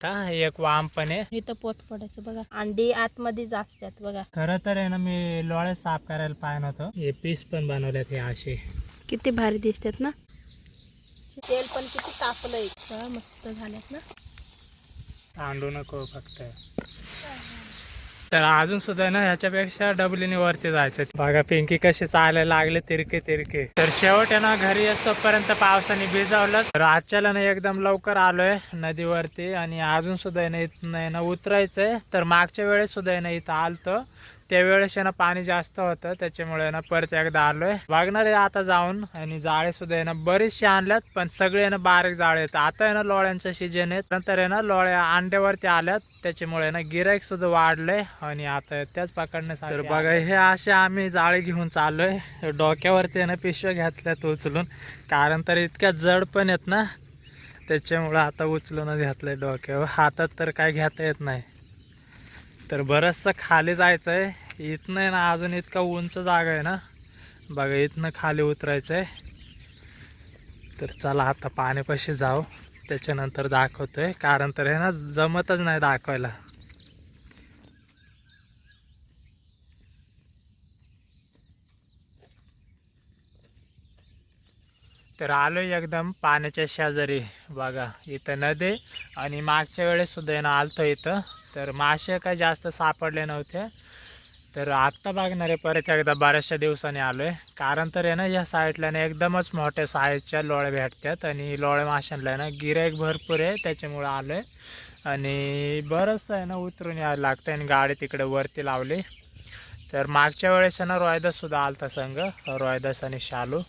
आता एक वाम पण आहे. इथं पोट पडायचं बघा. अंडी आतमध्ये असतात बघा. खरं तर आहे ना मी लोळे साफ करायला पाहिजे होतं हे पीस पण बनवल्यात हे असे. किती भारी दिसतात ना. तेल पण किती तापलंय मस्त झाल्यात ना. तांडू नको फक्त. तर अजून सुद्धा ना ह्याच्यापेक्षा डबलीने वरती जायचं बघा पिंकी कसे चालायला लागले तिरके तिरके. तर शेवट आहे ना घरी येतोपर्यंत पावसाने भिजावलं. तर आजच्याला ना एकदम लवकर आलोय नदीवरती आणि अजून सुद्धा ना इथं ना उतरायचंय. तर मागच्या वेळेस सुद्धा ना इथं आलतं. त्यावेळेस आहे ना पाणी जास्त होतं त्याच्यामुळे ना परत एकदा आलोय. बघणार आहे आता जाऊन आणि जाळे सुद्धा आहे ना बरेचसे आणल्यात पण सगळे ना बारीक जाळे आहेत. आता आहे ना लोळ्यांचं सीजन आहे नंतर आहे ना लोळ्या अंड्यावरती आल्यात त्याच्यामुळे ना गिराईक सुद्धा वाढलंय आणि आता त्याच पकडण्यासाठी बघा हे असे आम्ही जाळे घेऊन चाललोय. डोक्यावरती आहे ना पिशव्या घेतल्यात उचलून. कारण तर इतक्या जड पण आहेत ना त्याच्यामुळं आता उचलूनच घातलंय डोक्यावर. हातात तर काय घेता येत नाही. तर बरंचसं खाली जायचं आहे इथनं आहे ना अजून इतका उंच जागा आहे ना. बघा इथनं खाली उतरायचं आहे तर चला आता पाण्यापाशी जाऊ. त्याच्यानंतर दाखवतोय. कारण तर हे ना जमतच नाही दाखवायला. तर आलोय एकदम पाण्याच्या शेजारी. बघा इथं नदी आणि मागच्या वेळेससुद्धा येणं आहे आलतो इथं. तर मासे काही जास्त सापडले नव्हते. तर आत्ता बघणार आहे परत एकदा बऱ्याचशा दिवसांनी आलोय. कारण तर आहे ना या साईडला ना एकदमच मोठ्या साईजच्या लोळे भेटतात आणि लोळे माशांना आहे ना गिरायक भरपूर आहे त्याच्यामुळं आलोय. आणि बरंचसं आहे ना उतरून यायला लागतं आणि गाडी तिकडे वरती लावली. तर मागच्या वेळेस आहे ना रोयदाससुद्धा आलता संघ रोयदास आणि शालू.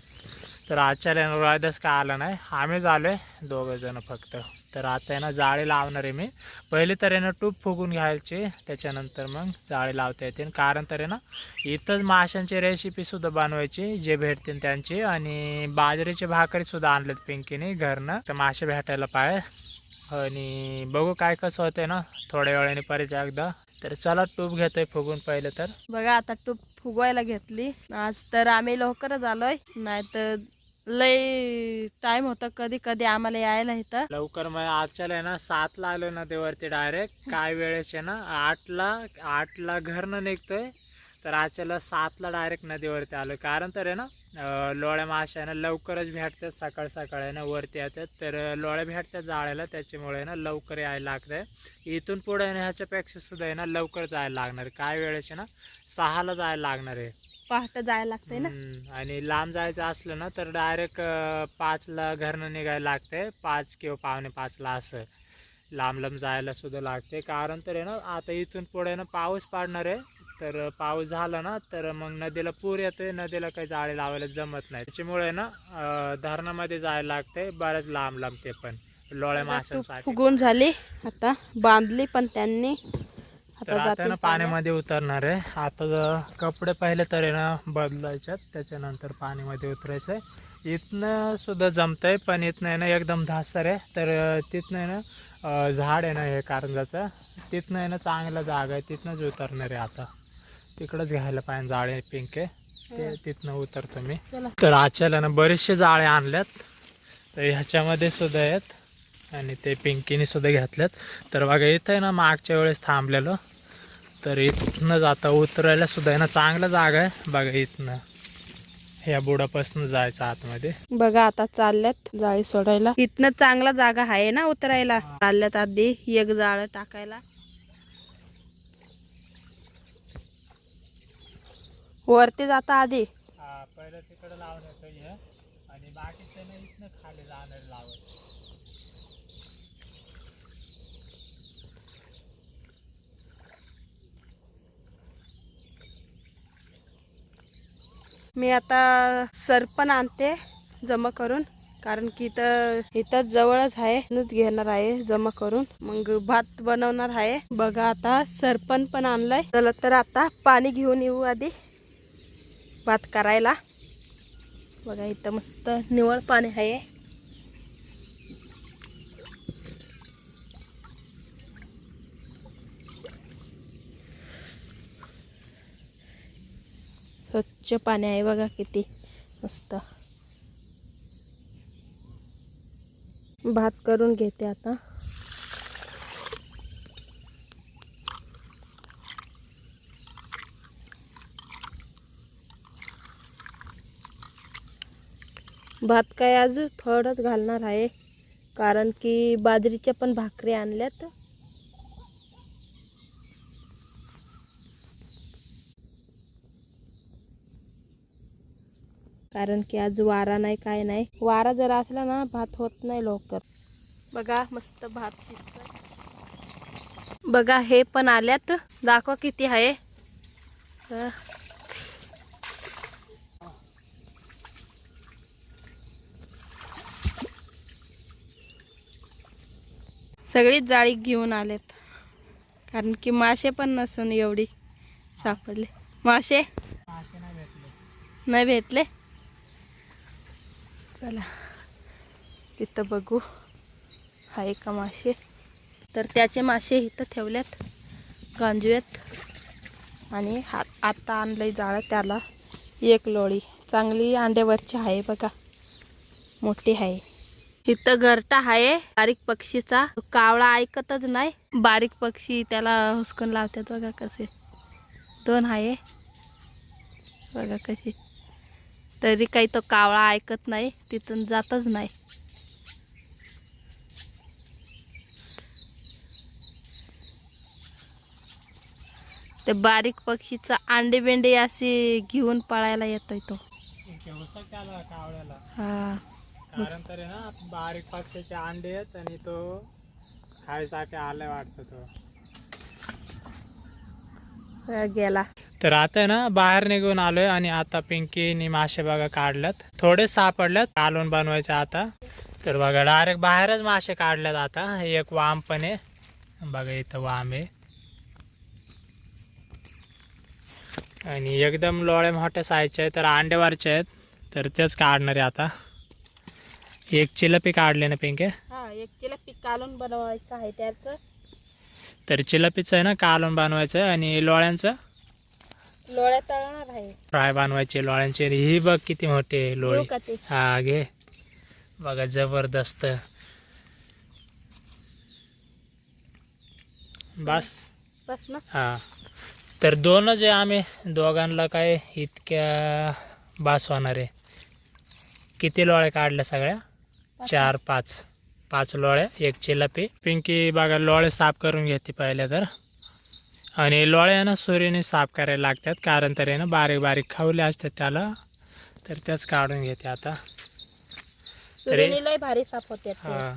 तर आजच्या रोयदास काय आला नाही? आम्हीच आलोय दोघं जण फक्त. तर आता आहे ना जाळी लावणार आहे मी. पहिले तर आहे ना टूप फुगून घ्यायची त्याच्यानंतर मग जाळी लावता येते. कारण तर आहे ना इथंच माशांची रेसिपीसुद्धा बनवायची जे भेटतील त्यांची. आणि बाजरीची भाकरीसुद्धा आणलेत पिंकीने घरनं. तर मासे भेटायला पाहिजे आणि बघू काय कसं होतंय ना थोड्या वेळाने परत एकदा. तर चला टूप घेतोय फुगून पहिले तर. बघा आता टूप फुगवायला घेतली. आज तर आम्ही लवकरच आलोय. नाही तर लय टाइम होता कधी कधी आम्हाला यायला इथं. लवकर मग आजच्याला आहे ना सातला आलो ना देवरती डायरेक्ट काय वेळेस आहे ना आठला आठला घरनं निघतोय तर आजच्याला सातला डायरेक्ट नदीवरती आलो कारण तर आहे ना लोळ्या माश्या आहे ना लवकरच भेटतात सकाळ सकाळ आहे ना वरती येतात. तर लोळ्या भेटतात जाळ्याला त्याच्यामुळे ना लवकर यायला लागतंय. इथून पुढे ना ह्याच्यापेक्षा सुद्धा आहे ना लवकर जायला लागणार. काय वेळेस आहे ना सहाला जायला लागणार आहे. पहाटे जायला लागतंय ना? हम्म, आणि लांब जायचं असलं ना तर डायरेक्ट पाचला घरनं निघायला लागते पाच किंवा पावणे पाचला असं. लांब लांब जायला सुद्धा लागते कारण तर आहे ना आता इथून पुढे ना पाऊस पडणार आहे. तर पाऊस झाला ना तर मग नदीला पूर येते नदीला काही जाळे लावायला जमत नाही. त्याच्यामुळे ना अं, धरणामध्ये जायला लागते बऱ्याच लांब लांब ते पण. लोळ्या आता माशांसाठी फुगून झाली. आता बांधली पण त्यांनी. तर आता ना पाण्यामध्ये उतरणार आहे. आता कपडे पहिले तर आहे ना बदलायच्यात त्याच्यानंतर पाण्यामध्ये उतरायचं आहे इथनं सुद्धा जमतंय पण इथनं आहे ना एकदम धासर आहे. तर तिथनं आहे ना झाड आहे ना हे कारंजाचं. तिथनं आहे ना चांगलं जागा आहे. तिथनंच उतरणार आहे आता. तिकडंच घ्यायला पाहिजे जाळे पिंके ते तिथनं उतरतो मी. तर आजच्याला ना बरेचसे जाळे आणल्यात. तर ह्याच्यामध्ये सुद्धा आहेत. आणि ते पिंकीने सुद्धा घेतल्यात. तर बघा इथं आहे ना मागच्या वेळेस थांबलेलो. तर इथनं जाता उतरायला सुद्धा आहे ना चांगला जागा आहे. बघा इथनं. ह्या बुडापासून जायचं आतमध्ये. बघा आता चालल्यात जाळी सोडायला. इथनं चांगला जागा आहे ना उतरायला. चालल्यात आधी एक जाळ टाकायला. वरती जाता आधी. पहिलं तिकडे हे. आणि बाकीचं ना इथनं खाली जाणार लावत. मी आता सरपण आणते जमा करून कारण की इथं इथं जवळच आहे. म्हणूनच घेणार आहे जमा करून. मग भात बनवणार आहे. बघा आता सरपण पण आणलंय. चला तर आता पाणी घेऊन येऊ आधी भात करायला. बघा इथं मस्त निवळ पाणी आहे. स्वच्छ पाणी आहे बघा किती मस्त. भात करून घेते आता. भात काय आज थोडंच घालणार आहे कारण की बाजरीच्या पण भाकरी आणल्यात. कारण की आज वारा नाही काय नाही. वारा जर असला ना भात होत नाही लवकर. बघा मस्त भात शिजत बघा हे पण आल्यात. दाखवा किती आहे. सगळीच जाळी घेऊन आलेत. कारण की मासे पण नसन एवढी सापडले. मासे? नाही भेटले? चला तिथं बघू. आहे का मासे तर त्याचे मासे इथं ठेवल्यात गांजूयात. आणि हात आता आणलंय जाळं त्याला. एक लोळी. चांगली अंड्यावरची आहे बघा. मोठी आहे. इथं घरटा आहे बारीक पक्षीचा. कावळा ऐकतच नाही. बारीक पक्षी त्याला हुसकून लावतात बघा कसे. दोन आहे. बघा कसे. तरी काही तो कावळा ऐकत नाही तिथून जातच नाही. ते बारीक पक्षीचा अंडे बेंडे असे घेऊन पळायला येतोय तो. हा. कारण तर आहे ना बारीक पक्षाचे अंडे आहेत आणि तो खायसाठी आलाय वाटतं तो. गेला. तर आता ना बाहेर निघून आलोय आणि आता पिंकीने मासे बघा काढल्यात. थोडे सापडल्यात कालवण बनवायचे आता. तर बघा डायरेक्ट बाहेरच मासे काढल्यात आता. हे एक वाम पण आहे. बघा इथं वाम आहे. आणि एकदम लोळे मोठ्या साईजचे आहे तर अंडेवरचे आहेत. तर तेच काढणार आहे आता. एक चिलपी काढले ना पिंके? हा एक किलो पीक कालून बनवायचं आहे त्याचं. तर चिलपीचं आहे ना कालवण बनवायचं आहे आणि लोळ्यांचं? लोळ्या तळणार आहे फ्राय बनवायचे लोळ्यांची ही बघ किती मोठी लोळी. हा घे. बघा जबरदस्त. बस. बस ना हा. तर दोनच आहे आम्ही दोघांना काय इतक्या बास होणार आहे. किती लोळे काढल्या सगळ्या? चार पाच. पाच लोळ्या एक चिलपी. पिंकी बघा लोळे साफ करून घेते पहिले तर. आणि लोळे आहे ना सुरीने साफ करायला लागतात कारण तर ना बारीक बारीक खावले असतात त्याला. तर त्याच काढून घेते आता. लय भारी साफ होते हा.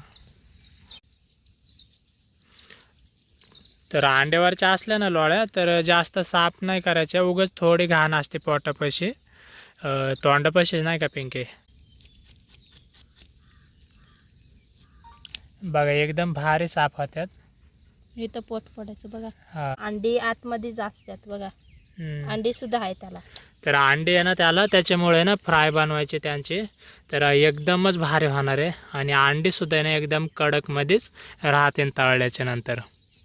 तर अंड्यावरच्या असल्या ना लोळ्या तर जास्त साफ नाही करायच्या उगाच थोडी घाण असते पोटापाशी. अं, तोंडापाशी नाही का पिंके? बघा एकदम भारी साफ होत्यात. इथं पोट पडायचं बघा. हा. अंडी आतमध्येच असतात बघा. हम्म. अंडी सुद्धा आहे त्याला. तर अंडी आहे ना त्याला त्याच्यामुळे ना फ्राय बनवायचे त्यांचे. तर एकदमच भारी होणार आहे. आणि अंडीसुद्धा आहे ना एकदम कडकमध्येच राहते तळल्याच्या नंतर.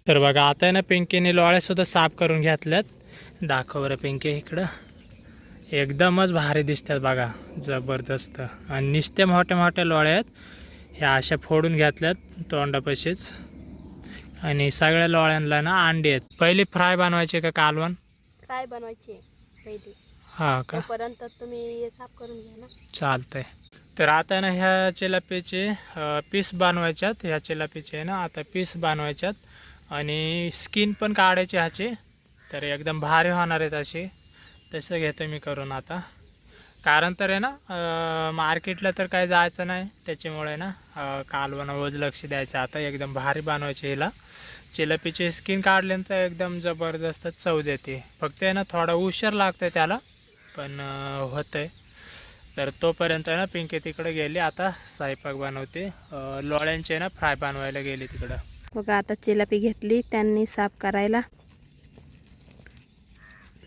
तर बघा आता आहे ना पिंकीने लोळ्यासुद्धा साफ करून घेतल्यात. दाखव बरं पिंकी इकडं. एकदमच भारी दिसतात बघा जबरदस्त. आणि निस्ते मोठ्या मोठ्या लोळ्या आहेत. ह्या अशा फोडून घेतल्यात तोंडापाशीच. आणि सगळ्या लोळ्यांना ना अंडी आहेत. पहिली फ्राय बनवायचे का कालवण? फ्राय बनवायची पहिली. हा का? तोपर्यंत तुम्ही हे साफ करून घ्या ना. चालतंय. तर आता ना ह्या चिलापीचे पीस बनवायच्यात. ह्या चिलापीचे ना आता पीस बनवायच्यात. आणि स्किन पण काढायची ह्याची. तर एकदम भारी होणार आहेत अशी. तसं घेतो मी करून आता. कारण तर आहे ना मार्केटला तर काही जायचं नाही. त्याच्यामुळे ना अं, कालवणावर लक्ष द्यायचं. आता एकदम भारी बनवायची हिला. चिलपीची स्किन काढल्यानंतर एकदम जबरदस्त चव देते. फक्त आहे ना थोडा उशीर लागतोय त्याला पण अं, होतंय. तर तोपर्यंत ना पिंकी तिकडे गेली. आता स्वयंपाक बनवते. लोळ्यांचे ना फ्राय बनवायला गेली तिकडं. बघा आता चिलापी घेतली त्यांनी साफ करायला.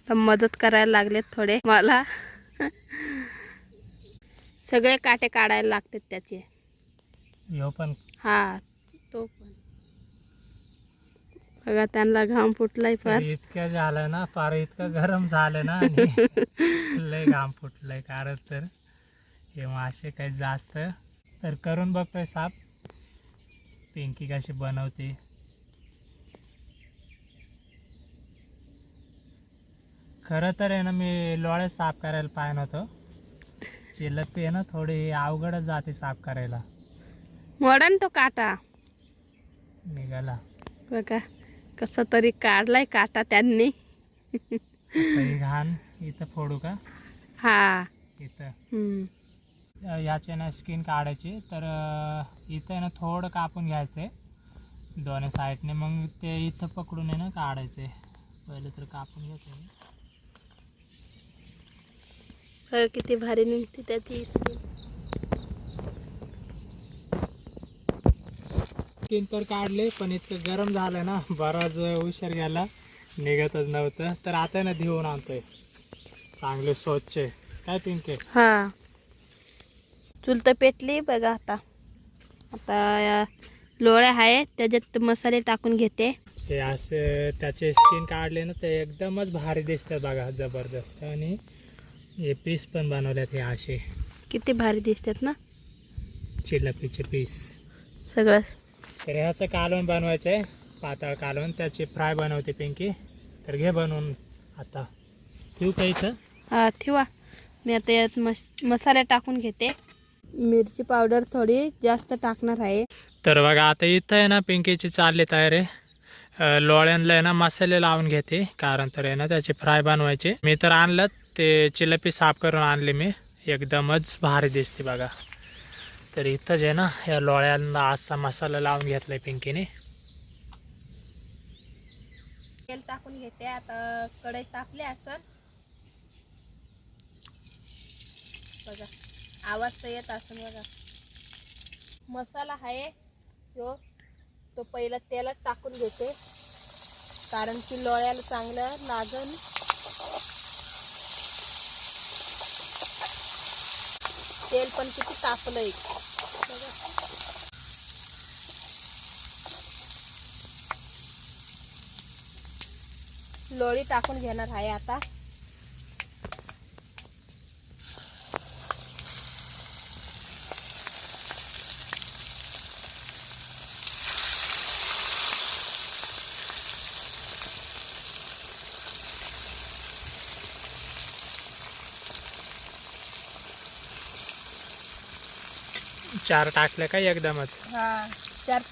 मदत करायला लागलेत थोडे. मला. सगळे काटे काढायला लागतात त्याचे. ह्यो पण. हा तो पण. बघा त्यांना घाम फुटलाय फार. इतकं झालं ना फार इतकं गरम झालं ना आणि लय घाम फुटलंय कारण तर. हे मासे काही जास्त. तर करून बघतोय साफ पिंकी कशी बनवते. खरं तर आहे ना मी लोळे साफ करायला पाहिजे नव्हतं चिलपी आहे ना थोडी अवघडच जाते साफ करायला. मोडन तो काटा. निघाला. बघा कसा तरी काढलाय काटा त्यांनी. ही घाण इथं फोडू का? हा. इथं. हम्म. याची ना स्किन काढायची तर अ, इथं ना थोडं कापून घ्यायचं आहे दोन्ही साईडने मग ते इथं पकडून आहे ना काढायचे पहिले तर कापून घेतो मी. किती भारी निघते त्याची स्किन स्किन तर काढले पण इतकं गरम झालं ना बराच उशीर गेला निघतच नव्हतं. तर आता ना धुवून आणतोय. चांगले स्वच्छ. काय पिंके? हा. चूल तर पेटली बघा आता. आता लोळ्या आहे त्याच्यात मसाले टाकून घेते. ते असे त्याचे स्किन काढले ना ते एकदमच भारी दिसतात बघा जबरदस्त. आणि हे पीस पण बनवल्यात हे असे. किती भारी दिसतात ना? चिलपीचे पीस सगळं. तर ह्याचं कालवण बनवायचं आहे पातळ कालवण. त्याची फ्राय बनवते पिंकी. तर घे बनवून आता. ठेवू का इथं? हा ठेवा. मी आता यात मस मसाले टाकून घेते. मिरची पावडर थोडी जास्त टाकणार आहे. तर बघा आता इथं आहे ना पिंकीची चालली तयारी. लोळ्यांना आहे ना मसाले लावून घेते. कारण तर आहे ना त्याची फ्राय बनवायचे. मी तर आणलं ते चिलपी साफ करून आणले मी. एकदमच भारी दिसते बघा. तर इथंच आहे ना या लोळ्यांना असा मसाला लावून घेतला आहे पिंकीने. तेल टाकून घेते आता कढई तापले असं बघा आवाज तर येत असेल बघा. मसाला आहे तो तो पहिला तेलात टाकून घेते. कारण की लोळ्याला चांगलं लागन. तेल पण किती तापलंय. लोळी टाकून घेणार आहे आता. चार टाकले का एकदमच? हा चार.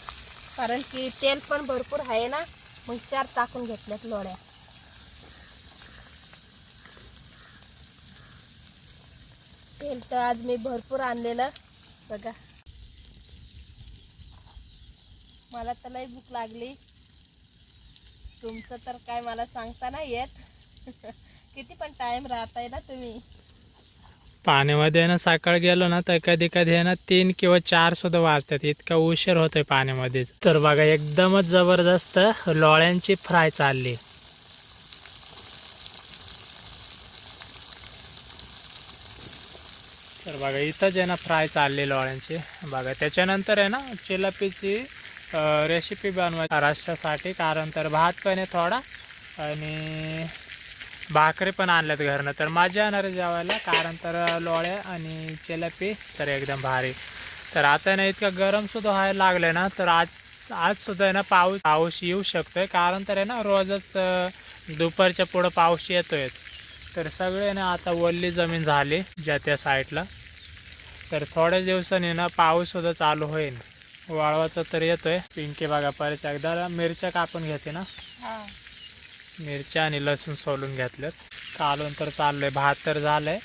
कारण की तेल पण भरपूर आहे ना मग चार टाकून घेतल्यात लोड्या तेल तर आज मी भरपूर आणलेलं बघा. मला तर लई भूक लागली. तुमचं तर काय मला सांगता नाही येत. किती पण टाइम राहताय ना तुम्ही. पाण्यामध्ये ना सकाळ गेलो ना तर कधी कधी आहे ना तीन किंवा चार सुद्धा वाजतात. इतका उशीर होतोय पाण्यामध्ये. तर बघा एकदमच जबरदस्त लोळ्यांची फ्राय चालली. तर बघा इथंच आहे ना फ्राय चालली लोळ्यांची. बघा त्याच्यानंतर आहे ना चिलपीची रेसिपी बनवायची महाराष्ट्रासाठी. कारण तर भात पण आहे थोडा आणि भाकरी पण आणल्यात घरनं. तर मजा येणार जेवायला कारण तर लोळ्या आणि चेलापी तर एकदम भारी. तर आता ना इतकं गरम सुद्धा व्हायला लागलं ना तर आज आज सुद्धा आहे ना पाऊस पाऊस येऊ शकतोय. कारण तर आहे ना रोजच दुपारच्या पुढं पाऊस येतोय. तर सगळे ना आता वल्ली जमीन झाली ज्या त्या साईडला. तर थोड्याच दिवसांनी ना पाऊस सुद्धा चालू होईल. वाळवाचा तर येतोय. पिंकी बघा परत एकदा मिरच्या कापून घेते ना. हा. मिरच्या आणि लसूण सोलून घेतल्यात. कालवण तर चाललंय भात तर झालंय.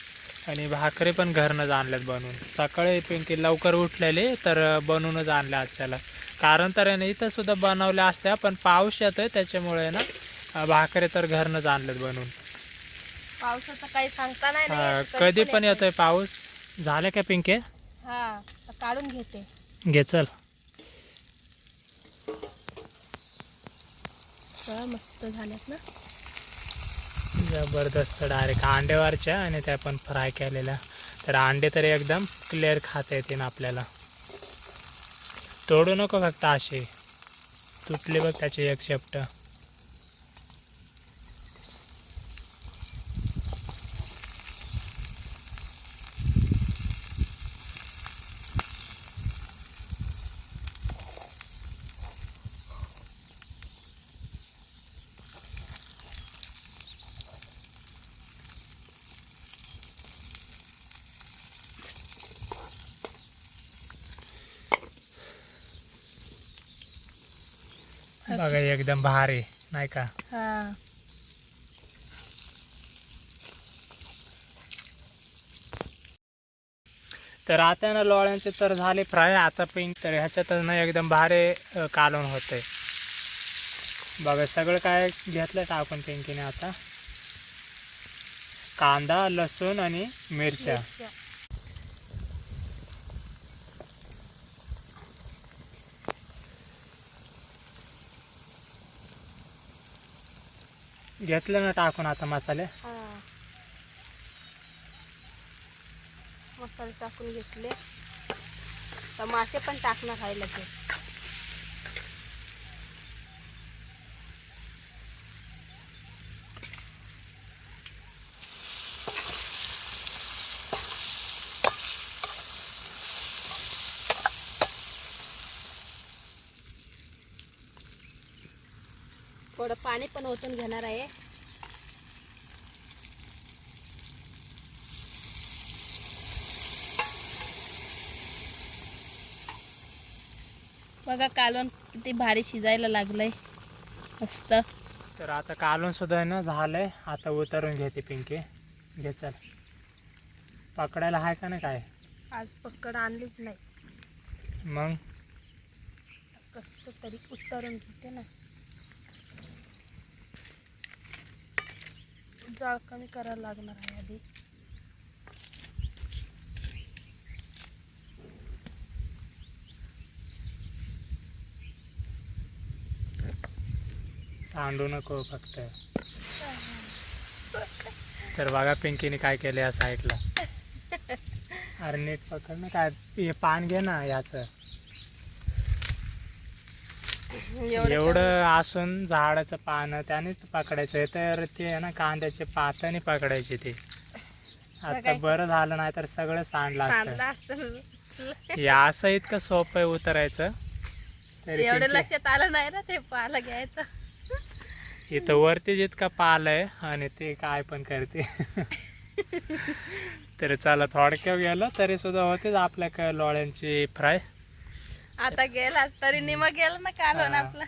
आणि भाकरी पण घरनंच आणल्यात बनवून. सकाळी पिंकी लवकर उठलेली तर बनवूनच आणल्या आजच्याला. कारण तर आहे ना इथं सुद्धा बनवल्या असत्या पण पाऊस येतोय त्याच्यामुळे ना भाकरी तर घरनंच आणल्यात बनवून. पावसाचं काही सांगता नाही ना हा, येत, कधी पण येतोय. पाऊस. झाले का पिंके? हा काढून घेते. घे चल. सगळं मस्त झाल्यात ना? जबरदस्त डायरेक्ट अंड्यावरच्या आणि त्या पण फ्राय केलेल्या. तर अंडे तर एकदम क्लिअर खाता येतील आपल्याला. तोडू नको फक्त असे. तुटले बघ त्याचे एक शेपटं. बघा एकदम भारी नाही का? हा. तर आता ना लोळ्यांचे तर झाले फ्राय आता पिंक तर ह्याच्यात ना एकदम भारी कालवण होतंय. बघा सगळं काय घेतलं टाकून पिंकीने आता? कांदा लसूण आणि मिरच्या. घेतलं ना टाकून आता मसाले? मसाले टाकून घेतले. तर मासे पण टाकणार आहे लगेच. थोडं पाणी पण ओतून घेणार आहे. बघा कालवण किती भारी शिजायला लागलंय. मस्त. तर आता कालवण सुद्धा आहे ना झालंय. आता उतरून घेते पिंकी. घे चल. पकडायला आहे का नाही काय? आज पकड आणलीच नाही. मग? कस तरी उतरून घेते ना. जाळ कमी करायला लागणार आहे आधी. सांडू नको फक्त. तर बघा पिंकीने काय केलं या साईडला. अरे नीट पकड ना काय हे पान घे ना याचं. एवढं असून झाडाचं पान त्यानेच पकडायचं. तर ते आहे ना कांद्याचे पाताने पकडायचे ते. आता. बरं झालं नाही तर सगळं सांडलं असतं. हे असं इतकं सोपं उतरायचं. तरी एवढं लक्षात आलं नाही ना ते पाला घ्यायचं. इथं वरती जितका पाल आहे आणि ते काय पण करते. तर चला थोडक्यात गेलं तरी सुद्धा होतेच आपल्या काय लोळ्यांची फ्राय. आता गेला तरी निम गेला ना हा. आपला.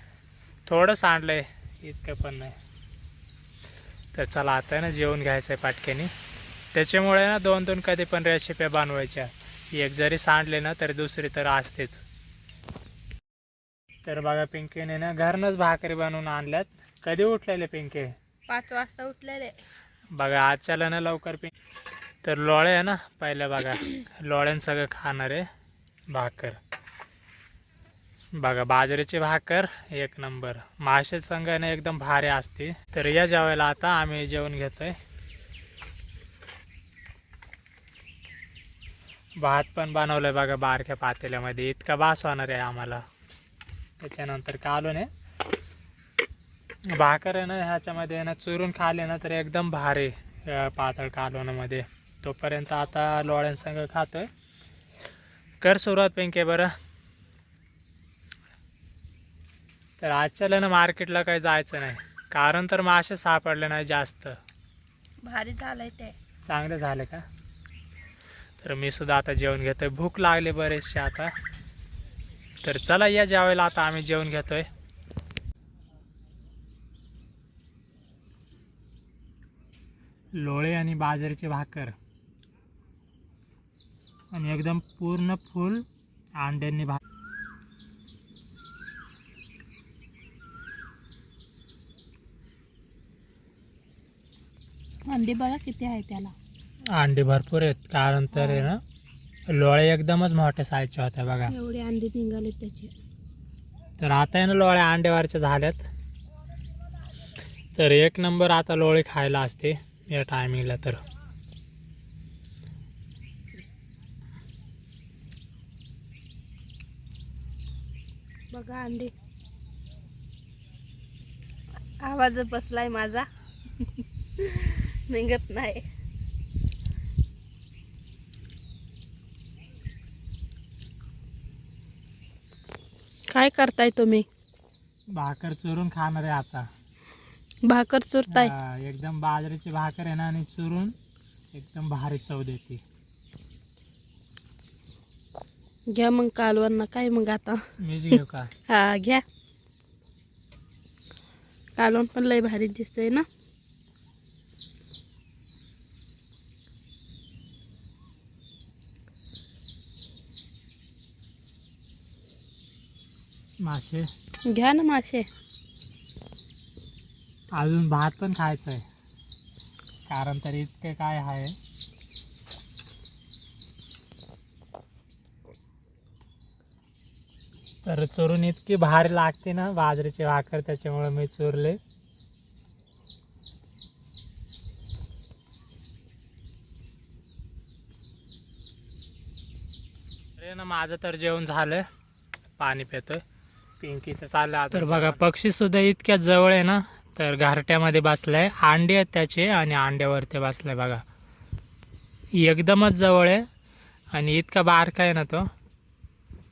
थोडं सांडलंय इतकं पण नाही. तर चला आता ना जेवण घ्यायचं आहे पाटक्यानी. त्याच्यामुळे ना दोन दोन कधी पण रेसिप्या बनवायच्या. एक जरी सांडले ना तरी दुसरी तर असतेच. तर बघा पिंकीने ना घरनंच भाकरी बनवून आणल्यात. कधी उठलेले पिंके? पाच वाजता उठलेले. बघा आज चला ना लवकर पिंक तर लोळे आहे ना पहिलं बघा. लोळ्यान सगळं खाणार आहे. भाकर. बघा बाजरीची भाकर एक नंबर. मासे संघाने एकदम भारी असते. तर या जेवायला आता आम्ही जेवण घेतोय. भात पण बनवलंय बघा बारक्या पातेल्यामध्ये. इतका बास होणार आहे आम्हाला. त्याच्यानंतर कालून आहे. भाकर आहे ना ह्याच्यामध्ये ना चुरून खाले ना तर एकदम भारी पातळ कालवणामध्ये. तोपर्यंत आता लोळ्यांसंग खातोय. कर सुरुवात पिंके बरं. तर आजच्याला ना मार्केटला काही जायचं नाही कारण तर मासे सापडले नाही जास्त. भारी झालंय ते. चांगले झाले का? तर मी सुद्धा आता जेवण घेतोय. भूक लागली बरेचसे आता. तर चला या जेवायला आता आम्ही जेवण घेतोय. लोळे आणि बाजरीची भाकर. आणि एकदम पूर्ण फुल अंड्यांनी भा अंडी बघा किती आहे त्याला. अंडी भरपूर आहेत कारण तर आहे ना लोळे एकदमच मोठ्या साईजचे होत्या बघा. एवढे अंडी निघाले त्याचे. तर आता आहे ना लोळ्या अंडेवरच्या झाल्यात तर एक नंबर आता लोळे खायला असते. या टायमिंगला तर. बघा अंडी. आवाज बसलाय माझा. निघत नाही. काय करताय तुम्ही? भाकर चुरून खाणार आहे आता. भाकर चुरताय. हा, एकदम बाजरीची भाकर आहे ना आणि चुरून एकदम भारी चव देते. घ्या मग कालवण ना काय मग आता? मीच घेऊ का? हा घ्या. कालवण पण लय भारी दिसतंय ना? मासे? घ्या ना मासे. अजून भात पण खायचं आहे कारण तर इतके काय आहे. तर चोरून इतकी भारी लागते ना बाजरीची भाकर त्याच्यामुळे मी चोरले. अरे ना माझं तर जेवण झालं. पाणी पितोय. पिंकीचं चाललं आता. तर बघा पक्षी सुद्धा इतक्या जवळ आहे ना तर घरट्यामध्ये आहे अंडे आहेत त्याचे आणि अंड्यावरती आहे बघा. एकदमच जवळ आहे आणि इतका बारका आहे ना तो.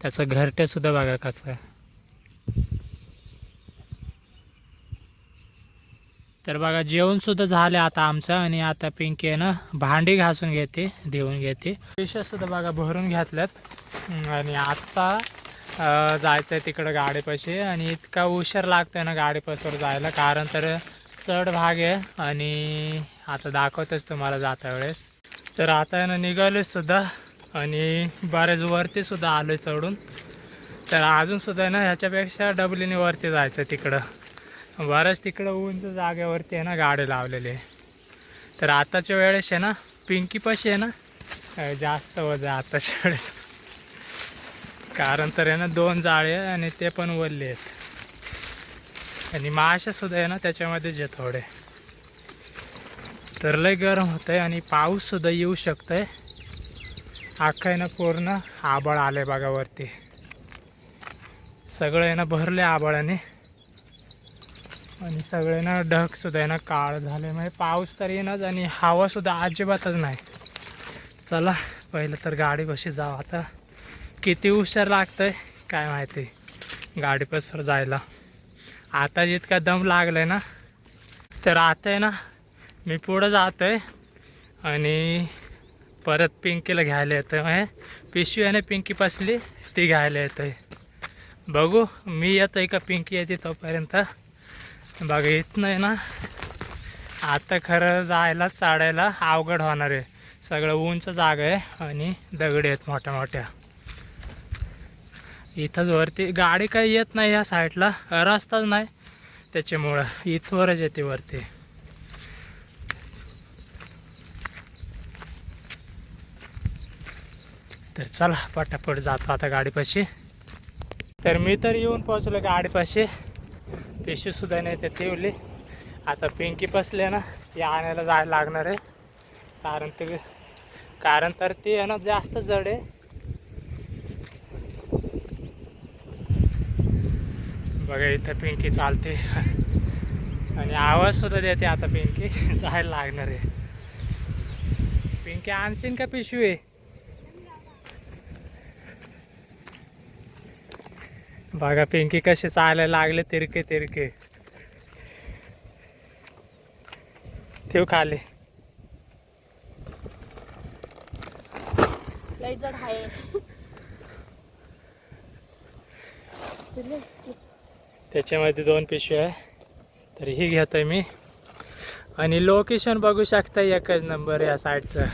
त्याचं घरटेसुद्धा बघा कसं आहे. तर बघा जेवणसुद्धा झालं आता आमचं आणि आता पिंकी आहे ना भांडी घासून घेते देऊन घेते. पिशव्या सुद्धा बघा भरून घेतल्यात. आणि आता जायचं आहे तिकडं गाडीपाशी आणि इतका उशीर आहे ना गाडीपासून जायला. कारण तर चढ भाग आहे आणि आता दाखवतच तुम्हाला जाता वेळेस. तर आता आहे ना निघालोय सुद्धा आणि बरेच वरती सुद्धा आलोय चढून. तर अजून सुद्धा आहे ना ह्याच्यापेक्षा डबलीने वरती जायचं तिकडं. बरंच तिकडं उंच जागेवरती आहे ना गाडी लावलेली. आहे तर आताच्या वेळेस आहे ना पिंकीपाशी आहे ना जास्त वजन आताच्या वेळेस. कारण तर आहे ना दोन जाळे आहे आणि ते पण वरले आहेत. आणि माशा सुद्धा आहे ना त्याच्यामध्येच आहे थोडे. तर लय गरम होत आहे आणि पाऊससुद्धा येऊ येऊ आहे अख्खा आहे ना पूर्ण आबळ आले बघा वरती. सगळं आहे ना भरले आबळाने. आणि सगळे ना ढग सुद्धा आहे ना काळ झाले म्हणजे पाऊस तर येणार आणि हवासुद्धा अजिबातच नाही. चला पहिलं तर गाडी कशी जावं आता. किती हुशार लागतंय? काय माहिती. गाडीपासून जायला. आता जितका दम लागलाय ना तर आता आहे ना मी पुढं जातोय आणि परत पिंकीला घ्यायला येतोय. म्हणजे पिशवी आहे ना पिंकी पसली ती घ्यायला येतोय. बघू मी येतो आहे का पिंकी येते तोपर्यंत. बघा इथनं आहे ना आता खरं जायला चाडायला अवघड होणार आहे. सगळं उंच जागा आहे आणि दगडी आहेत मोठ्या मोठ्या. इथंच वरती. गाडी काही येत नाही या साईडला. रस्ताच नाही. त्याच्यामुळं इथवरच येते वरती. तर चला पटापट जातो आता गाडीपाशी. तर मी तर येऊन पोहोचलो गाडीपाशी. पिशवीसुद्धा नाही ते ठेवली. आता पिंकी बसले ना ती आणायला जायला लागणार आहे. कारण ते कारण तर ती आहे ना जास्त जड आहे. बघा इथं पिंकी चालते. आणि आवाजसुद्धा देते आता पिंकी. जायला लागणार आहे. पिंकी आणशीन का पिशवी? बघा पिंकी कशी चालायला लागले तिरके तिरके. ठेव खाली. लय जड आहे. त्याच्यामध्ये दोन पिशवी आहे. तर ही घेतोय मी. आणि लोकेशन बघू शकता एकच नंबर या साईडचं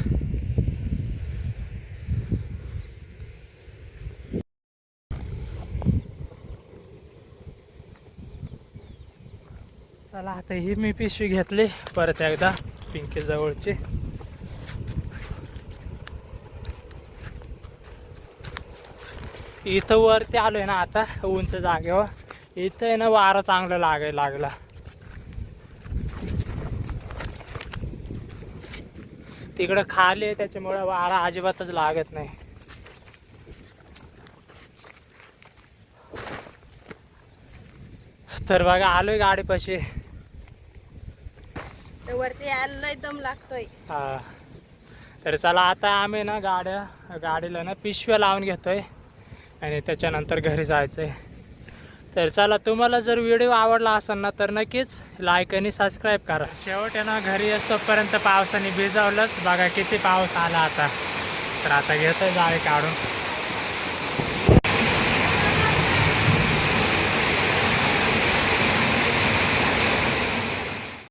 चला आता ही मी पिशवी घेतली. परत एकदा पिंकेजवळची इथं वरती आलोय ना आता उंच जागेवर. इथं आहे ना वारा चांगला लागायला लागला. तिकडं खाली आहे त्याच्यामुळे वारा अजिबातच लागत नाही. तर बघा आलोय गाडीपाशी. वरती यायला दम लागतोय. हा. तर चला आता आम्ही ना गाड्या गाडीला ना पिशव्या लावून घेतोय. आणि त्याच्यानंतर घरी जायचं आहे तर चला तुम्हाला जर व्हिडिओ आवडला असेल ना तर नक्कीच लाईक आणि सबस्क्राईब करा. शेवट आहे ना घरी असतोपर्यंत पावसाने भिजवलंच. बघा किती पाऊस आला आता. तर आता घेतोय जाळी काढून.